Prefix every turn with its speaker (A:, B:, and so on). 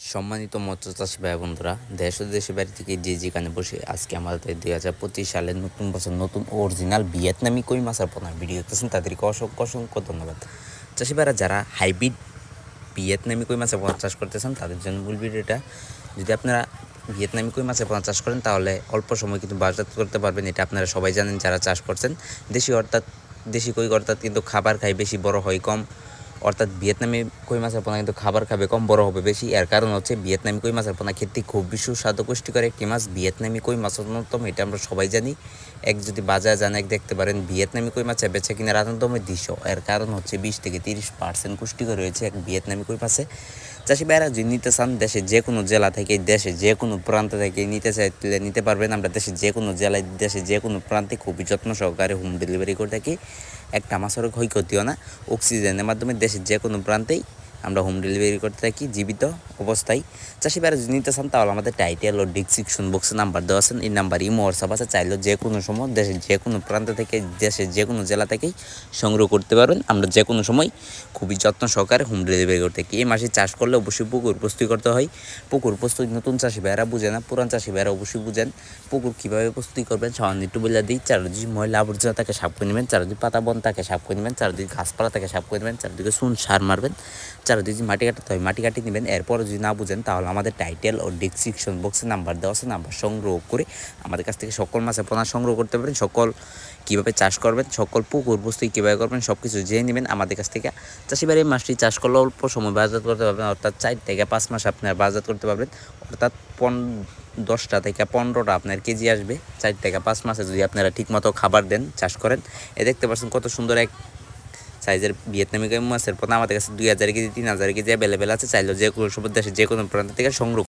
A: সম্মানিত মৎস্য চাষী ভাই বন্ধুরা, দেশ ও দেশের বাড়ি থেকে যে যেখানে বসে আজকে আমাদের দুই হাজার পঁচিশ সালের নতুন বছর নতুন অরিজিনাল ভিয়েতনামি কই মাছের পোনা ভিডিও দেখতেছেন, তাদেরকে অসংখ্য অসংখ্য ধন্যবাদ। চাষি ভাইরা, যারা হাইব্রিড ভিয়েতনামি কই মাছের পোনা চাষ করতেছেন, তাদের জন্য মূল ভিডিওটা, যদি আপনারা ভিয়েতনামি কই মাছের পোনা চাষ করেন, তাহলে অল্প সময় কিন্তু বাজার করতে পারবেন, এটা আপনারা সবাই জানেন যারা চাষ করছেন। দেশি অর্থাৎ, দেশি কই অর্থাৎ কিন্তু খাবার খায় বেশি, বড় হয় কম। অর্থাৎ ভিয়েতনামি কই মাছের পোনা কিন্তু খাবার খাবে, কম বড় হবে বেশি। এর কারণ হচ্ছে ভিয়েতনামি কই মাছের পোনা খেতে খুব সুস্বাদু, পুষ্টিকর একটি মাছ। ভিয়েতনামি কই মাছ অন্যতম এটা আমরা সবাই জানি। এক যদি বাজার যান, এক দেখতে পারেন ভিয়েতনামি কই মাছের বেছে কিনার আনন্দময় দৃশ্য। এর কারণ হচ্ছে বিশ থেকে তিরিশ পার্সেন্ট পুষ্টিকর রয়েছে এক ভিয়েতনামি কই মাছে। চাষি ভাইরা যদি নিতে চান, দেশে যে কোনো জেলা থেকে, দেশে যে কোনো প্রান্ত থেকে নিতে চাইলে নিতে পারবেন। আমরা দেশে যে কোনো জেলায়, দেশে যে কোনো প্রান্তে খুবই যত্ন সহকারে হোম ডেলিভারি করে থাকি। একটা মাছের ক্ষয়ক্ষতিও না। অক্সিজেনের মাধ্যমে দেশের যে কোনো প্রান্তেই আমরা হোম ডেলিভারি করতে থাকি, জীবিত অবস্থায়। চাষি ভাইরা যদি নিতে চান, তাহলে আমাদের টাইটেল ও ডিসক্রিপশন বক্সে নাম্বার দেওয়া আছেন এই নাম্বার ইমো হোয়াটসঅ্যাপ আছে। চাইলেও যে কোনো সময় দেশের যে কোনো প্রান্ত থেকে, দেশের যে কোনো জেলা থেকেই সংগ্রহ করতে পারবেন। আমরা যে কোনো সময় খুবই যত্ন সহকারে হোম ডেলিভারি করতে থাকি। এই মাসে চাষ করলে অবশ্যই পুকুর প্রস্তুতি করতে হয়। পুকুর প্রস্তুতি নতুন চাষি ভাইরা বুঝে না, পুরান চাষি ভাইরা অবশ্যই বুঝেন পুকুর কীভাবে প্রস্তুতি করবেন। সামান্য একটু বলে দিই, চারদিকে ময়লা আবর্জনা তাকে সাফ করে নেবেন। চারদিকে পাতা বন তাকে সাফ করে নেবেন। চারদিকে ঘাসপালা তাকে সাফ করে নেবেন। চারদিকে সুন সার মারবেন। চারদিকে মাটি কাটাতে হয় মাটি কাটিয়ে নেবেন। এরপর যদি না বুঝেন, তাহলে আমাদের টাইটেল ও ডিসক্রিপশন বক্সে নাম্বার দেওয়া আছে নাম্বার সংগ্রহ করে আমাদের কাছ থেকে সকল মাছের পোনা সংগ্রহ করতে পারেন সকল কীভাবে চাষ করবেন, সকল পুকুর প্রস্তুতি কীভাবে করবেন সব কিছু জেনে নেবেন আমাদের কাছ থেকে। চাষিবার এই মাছটি চাষ করলে অল্প সময় বাজার করতে পারবেন, অর্থাৎ চার থেকে পাঁচ মাস আপনার বাজার করতে পারবেন। অর্থাৎ পন, দশটা থেকে পনেরোটা আপনার কেজি আসবে। চার থেকে পাঁচ মাসে যদি আপনারা ঠিকমতো খাবার দেন, চাষ করেন, এ দেখতে পাচ্ছেন কত সুন্দর এক সাইজের ভিয়েতনামি মাছের পোনা আমাদের কাছে দুই হাজার কেজি, তিন হাজার কেজি অ্যাভেলেবেল আছে, চাইলেও যে কোনো সব দেশে যে কোনো প্রান্ত থেকে সংগ্রহ